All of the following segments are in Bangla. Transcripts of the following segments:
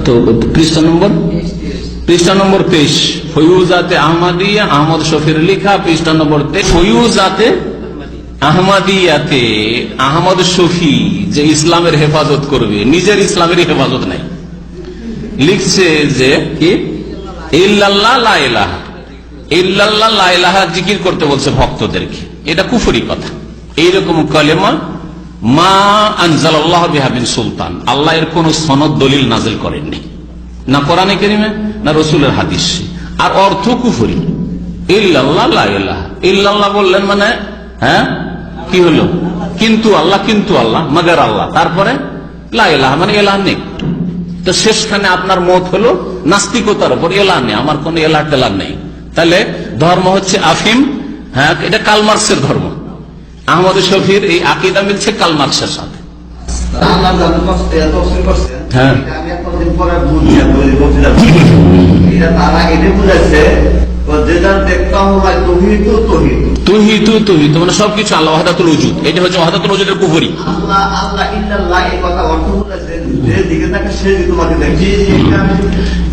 তো পৃষ্ঠা নম্বর? পৃষ্ঠা নম্বর তেইশ। ফয়ুজাতে আহমদিয়া আহমদ শফির লেখা পৃষ্ঠা নম্বর ফয়ুজাতে আহমদিয়াতে আহমদ শফি যে ইসলামের হেফাজত করবে নিজের ইসলামের হেফাজত নাই। লিখছে যে কি? জিকির করতে বলছে ভক্তদেরকে। এটা কুফুরি কথা। এইরকম কলেমা মা আনজালাল্লাহ বিহাবিন সুলতান। আল্লাহ এর কোন সনদ দলিল নাজিল করেননি। না কোরআনে কেরিমে, না রসুলের হাদিস। আর অর্থ কুফরি। ইল্লাল্লাহ ইল্লাল্লাহ বললেন মানে হ্যাঁ? কি হলো? কিন্তু আল্লাহ কিন্তু আল্লাহ, মাগার আল্লাহ। তারপরে, লা ইলাহা মানে এলাহ নেই। তো শেষখানে আপনার মত হলো নাস্তিকতার উপর এলাহ নেই। আমার কোন এলাহ টেলা নেই। তাহলে ধর্ম হচ্ছে আফিম হ্যাঁ? এটা কালমার্সের ধর্ম। আহমদ শফির এই আকিদা মিলছে কালমার্সের সাথে। হ্যাঁ। মানে সবকিছু আল্লাহ ওয়াহাদাতুল উজুদ। এটা হচ্ছে ওয়াহাদাতুল উজুদের কুফরি।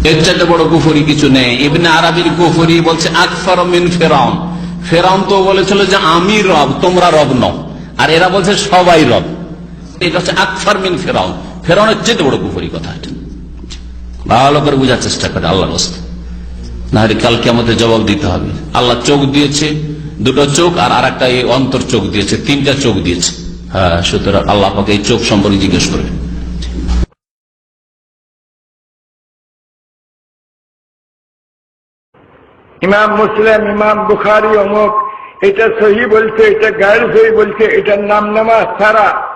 এর চাইতে বড় কুফরি কিছু নেই। ইবনে আরবির কুফরি বলছে, আকফর মিন ফেরাউন। ফেরাউন তো বলেছিল যে আমি রব, তোমরা রব নও। আর এরা বলছে, সবাই রব। এটা হচ্ছে আকফর মিন ফেরাউন। ফেরাউনের চেয়ে বড় কুফরি কথা ভালো করে বোঝার চেষ্টা করে, আল্লাহর রাস্তা না হলে কালকে আমাদের জবাব দিতে হবে। আল্লাহ চোখ দিয়েছে, দুটো চোখ আর আর একটা অন্তর চোখ দিয়েছে, তিনটা চোখ দিয়েছে। হ্যাঁ সুতরাং আল্লাহ আপনাকে এই চোখ সম্পর্কে জিজ্ঞেস করবে। ইমাম মুসলিম, ইমাম বুখারি অমুক। এটা সহি বলছে, এটা গায়ের সহি বলছে, এটার নাম নামা সারা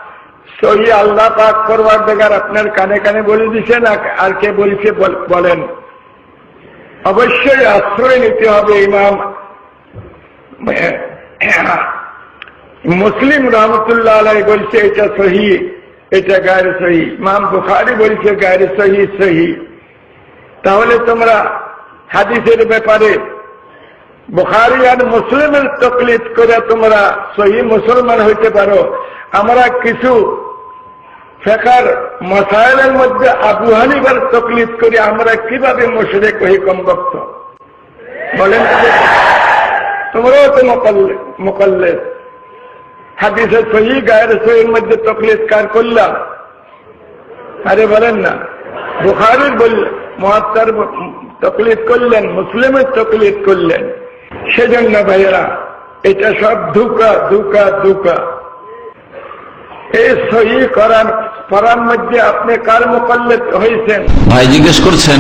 সহি আল্লাহ পাক করবার বেগার আপনার কানে কানে বলে দিছেন আর- আর কে বলছে বল- বলেন। অবশ্যই আশ্রয় নিতে হবে ইমাম। মুসলিম রহমতুল্লাহ আলাই বলছে, এটা সহি, এটা গায়ের সহি। ইমাম বুখারি বলছে, গায়ের সহি সহি। তাহলে তোমরা হাদিসের ব্যাপারে বুখারি আর মুসলিমের তকলিদ করে তোমরা সহি মুসলমান হইতে পারো। আমরা কিছু ফেকার মশাইলের মধ্যে আবু হানিবার তকলিদ করে, আমরা কীভাবে মুশরেক হই কমবক্ত বলেন তোমরাও তো মোকাল্লে মোকাল্লে। হাদিসে সহি, গায়ের সহির মধ্যে তকলিদ কার করলাম আরে বলেন না। বুখারির বললেন মহাত্মার তকলিদ করলেন, মুসলিমের তকলিদ করলেন। সেজন্য ভাইয়েরা, এটা সব ধোকা ধোকা ধোকা। এই সহি করার মধ্যে আপনি হয়েছেন ভাই জিজ্ঞেস করছেন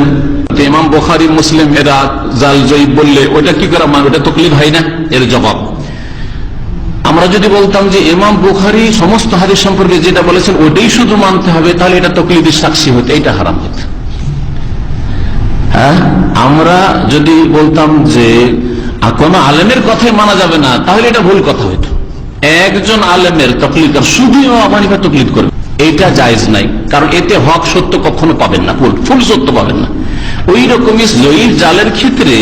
ইমাম বোখারি, মুসলিম, এরা জাল জয়ীব বললে ওটা কি করা মানে ওটা তকলিফ হয় না? এর জবাব। আমরা যদি বলতাম যে ইমাম বুখারি সমস্ত হাদিস সম্পর্কে যেটা বলেছেন ওটাই শুধু মানতে হবে, তাহলে এটা তকলিফের সাক্ষী হতো, এটা হারাম হতো। হ্যাঁ? আমরা যদি বলতাম যে কোন আলেমের কথাই মানা যাবে না, তাহলে এটা ভুল কথা হইতো। একজন আলেমের তকলিদ শুধু আমানিকা তকলিদ করবে, এটা জায়েজ নাই, কারণ এতে হক সত্য কখনো পাবেন না ফুল ফুল সত্য পাবেন না। ওই রকমই জয়ীর জালের ক্ষেত্রে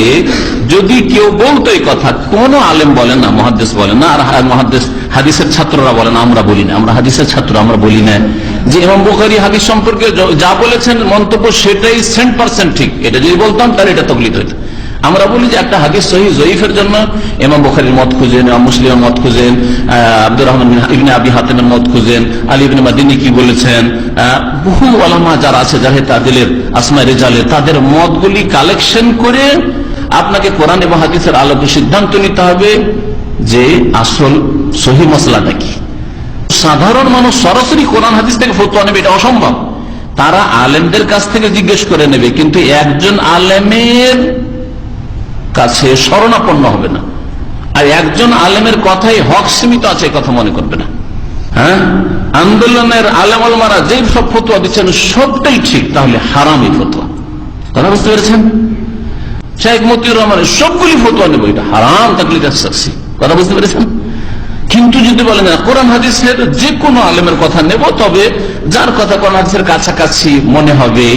যদি কেউ বলতো এই কথা, কোন আলেম বলেন না মহাদেশ বলেন না, আর মহাদেশ হাদিসের ছাত্ররা বলেন আমরা বলি না, আমরা হাদিসের ছাত্র, আমরা বলি না। যে ইমাম বুখারি হাদিস সম্পর্কে যা বলেছেন মন্তব্য সেটাই সেন্ট পার্সেন্ট ঠিক, এটা যদি বলতাম তাহলে এটা তকলিদ হইতো। আমরা বলি যে একটা হাদিস সহি জয়ীফের জন্য। ইমাম বুখারির মত খুঁজেন মুসলিমের মত খুঁজেন আব্দুর রহমান বিন ইবনে আবি হাতেমের মত খুঁজেন, আলী ইবনে মাদিনী কি বলেছেন বহু আলামা যারা আছে জাহে তাদিলের আসমা রেজালের, তাদের মতগুলি কালেকশন করে আপনাকে কোরআন এবং হাদিসের আলোকে সিদ্ধান্ত নিতে হবে যে আসল সহি মশলাটা কি। সাধারণ মানুষ সরাসরি কোরআন হাদিস থেকে ফতোয়া নেবে, এটা অসম্ভব। তারা আলেমদের কাছ থেকে জিজ্ঞেস করে নেবে, কিন্তু একজন আলেমের কাছে শরণাপন্ন হবে না। আর একজন আলেমের কথাই হক সীমিত আছে কথা মনে করবে না। হ্যাঁ? আন্দোলনের আলেম আলমারা যেই সব ফতোয়া দিচ্ছেন, সবটাই ঠিক, তাহলে হারামি ফতোয়া। কথা বুঝতে পেরেছেন? শেখ মতিউর রহমানের সবগুলি ফতুয়া নেব, এটা হারাম তাকলিদ সাক্ষী কথা বুঝতে পেরেছেন? কিন্তু যদি বলেন কোরআন হাদিসের যে কোনো আলেমের কথা নেব, তবে যার কথা কোরআন হাদিসের কাছাকাছি মনে হবে,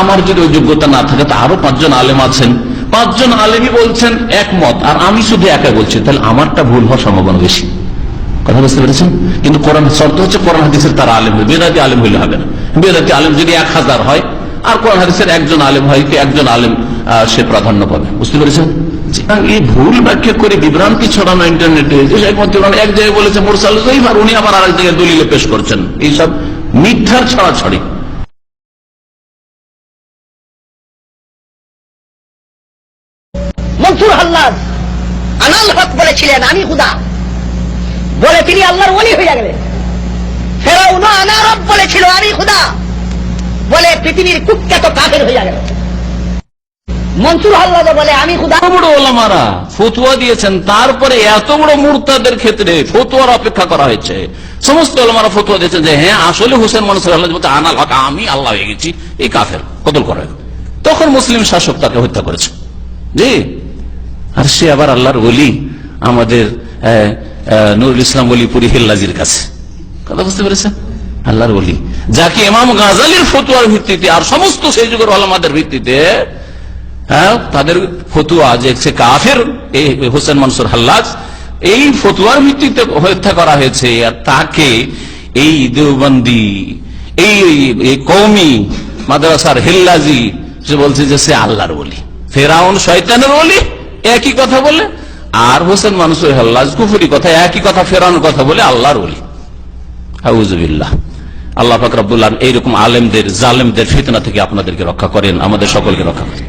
আমার যদি ওই যোগ্যতা না থাকে, তো আরও পাঁচজন আলেম আছেন। পাঁচজন আলেমই বলছেন একমত, আর আমি শুধু একাই বলছি, তাহলে আমারটা ভুল হওয়ার সম্ভাবনা বেশি। কথা বুঝতে পেরেছেন? কিন্তু কোরআন শর্ত হচ্ছে কোরআন হাদিসের তারা আলেম হবে বেদাতি আলেম হইলে হবে না। বেদাতি আলেম যদি এক হাজার হয়, আর কোরআন হাদিসের একজন আলেম হয় কি একজন আলেম সে প্রাধান্য পাবে। বুঝতে পেরেছেন? এই ভুল ব্যাখ্যা করে বিভ্রান্তি ছড়ানো ইন্টারনেটে এক জায়গায় বলেছে, মোরসাল উনি আবার আরেক জায়গায় দলিলে পেশ করছেন। এইসব মিথ্যার ছড়াছড়ি। মনসুর আনাল হক বলেছিলেন, আমি খুদা বলে তিনি আল্লাহর ওলি হইয়া গেলেন। ফেরাউন আনারব বলেছিল, আমি খুদা বলে পৃথিবীর কুখ্যাত কাফের হইয়া গেল মনসুর হাল্লাদ বলে, আমি ওলামারা ফতুয়া দিয়েছেন, তারপরে এত বড় মুরতাদের ক্ষেত্রে ফতুয়ার অপেক্ষা করা হয়েছে। সমস্ত ওলামারা ফতুয়া দিয়েছেন যে হ্যাঁ আসলে হোসেন মনসুর আল্লাহ বলছে আনাল হক, আমি আল্লাহ হয়ে গেছি, এই কাফের কতল করে তখন মুসলিম শাসক তাকে হত্যা করেছে। জি। আর সে আবার আল্লাহর ওলি আমাদের নুরুল ইসলাম অলিপুরি হিল্লাজির কাছে। কথা বুঝতে পেরেছেন? আল্লাহর ওলি। যাকে ইমাম গাজালির ফতুয়ার ভিত্তিতে আর সমস্ত সেই যুগের আলমাদের ভিত্তিতে হ্যাঁ তাদের ফতুয়া যে সে কাফের এই হোসেন মনসুর হাল্লাজ, এই ফতুয়ার ভিত্তিতে হত্যা করা হয়েছে আর তাকে এই দেওবন্দি, এই এই কৌমি মাদ্রাসার হেল্লাজি, সে বলছে যে সে আল্লাহর বলি ফেরাউন শয়তানের বলি একই কথা বলে আর হোসেন মানুষের হাল্লাজ কুফুরি কথা, একই কথা ফেরানোর কথা বলে আল্লাহর বলি আউজবিল্লাহ আল্লাহ ফাকরাবুল্লাহ এইরকম আলেমদের, জালেমদের ফিতনা থেকে আপনাদেরকে রক্ষা করেন, আমাদের সকলকে রক্ষা করেন।